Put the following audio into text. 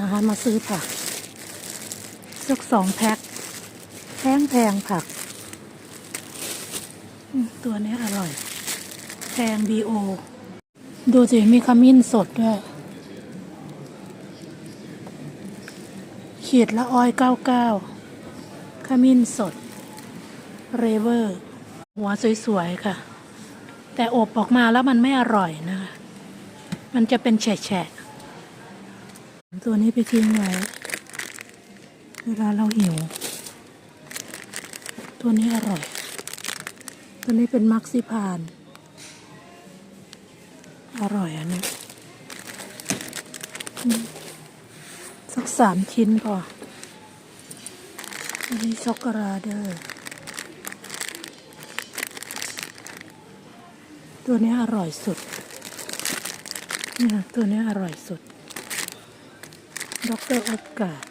นะคะ มาซื้อผักสักสองแพ็คแพงแพงผัก ตัวนี้อร่อยแพงบีโอ ดูสิมีขมิ้นสดด้วย ขีดละออยเก้าเก้าขมิ้นสด เรเวอร์ หัวสวยๆค่ะ แต่อบออกมาแล้วมันไม่อร่อยนะคะ มันจะเป็นแฉะ ตัวนี้ไปทิ้งไว้เวลาเราหิว ตัวนี้อร่อย ตัวนี้เป็นมักซิพาน อร่อยอันนี้สักสามชิ้นพออันนี้ช็อกโกแลตเดอร์ตัวนี้อร่อยสุดเนี่ยตัวนี้อร่อยสุด ด็อกเตอร์โอกาส